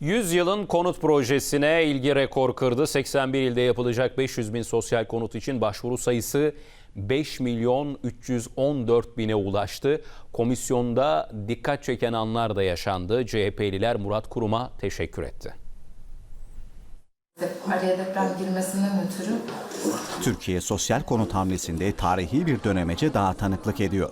100 yılın konut projesine ilgi rekor kırdı. 81 ilde yapılacak 500 bin sosyal konut için başvuru sayısı 5 milyon 314 bine ulaştı. Komisyonda dikkat çeken anlar da yaşandı. CHP'liler Murat Kurum'a teşekkür etti. Araya deprem girmesinden ötürü Türkiye sosyal konut hamlesinde tarihi bir dönemece daha tanıklık ediyor.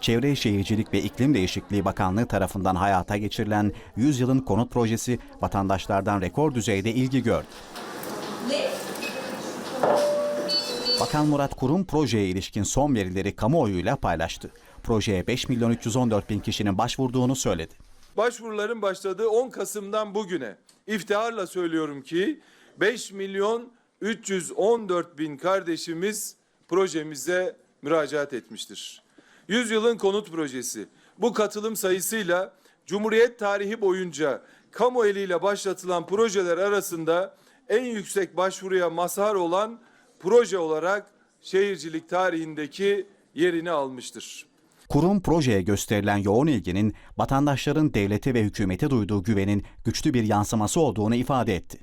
Çevre Şehircilik ve İklim Değişikliği Bakanlığı tarafından hayata geçirilen 100 yılın konut projesi vatandaşlardan rekor düzeyde ilgi gördü. Bakan Murat Kurum projeye ilişkin son verileri kamuoyuyla paylaştı. Projeye 5 milyon 314 bin kişinin başvurduğunu söyledi. Başvuruların başladığı 10 Kasım'dan bugüne iftiharla söylüyorum ki 5 milyon 314 bin kardeşimiz projemize müracaat etmiştir. 100 yılın konut projesi bu katılım sayısıyla Cumhuriyet tarihi boyunca kamu eliyle başlatılan projeler arasında en yüksek başvuruya mazhar olan proje olarak şehircilik tarihindeki yerini almıştır. Kurum projeye gösterilen yoğun ilginin vatandaşların devlete ve hükümete duyduğu güvenin güçlü bir yansıması olduğunu ifade etti.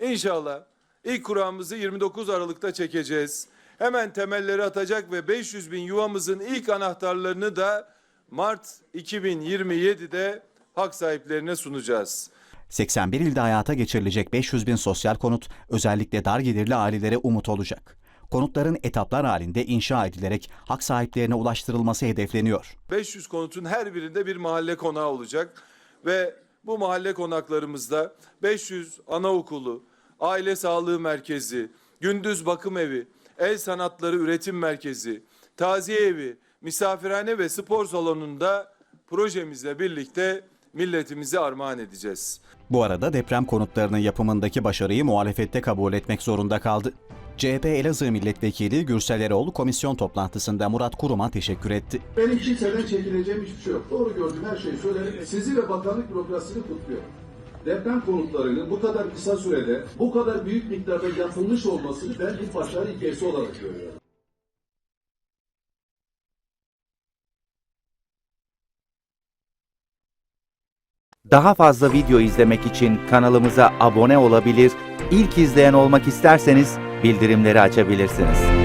İnşallah ilk kuramımızı 29 Aralık'ta çekeceğiz. Hemen temelleri atacak ve 500 bin yuvamızın ilk anahtarlarını da Mart 2027'de hak sahiplerine sunacağız. 81 ilde hayata geçirilecek 500 bin sosyal konut özellikle dar gelirli ailelere umut olacak. Konutların etaplar halinde inşa edilerek hak sahiplerine ulaştırılması hedefleniyor. 500 konutun her birinde bir mahalle konağı olacak ve bu mahalle konaklarımızda 500 anaokulu, aile sağlığı merkezi, gündüz bakım evi, el sanatları üretim merkezi, taziye evi, misafirhane ve spor salonunda projemizle birlikte milletimize armağan edeceğiz. Bu arada deprem konutlarının yapımındaki başarıyı muhalefette kabul etmek zorunda kaldı. CHP Elazığ Milletvekili Gürsel Eroğlu komisyon toplantısında Murat Kurum'a teşekkür etti. Benim kimseden çekineceğim hiçbir şey yok. Doğru gördüğüm her şeyi söylerim. Sizi ve bakanlık bürokrasisini kutluyorum. Deprem konutlarının bu kadar kısa sürede, bu kadar büyük miktarda yapılmış olmasını ben bir başarı hikayesi olarak görüyorum. Daha fazla video izlemek için kanalımıza abone olabilir, ilk izleyen olmak isterseniz bildirimleri açabilirsiniz.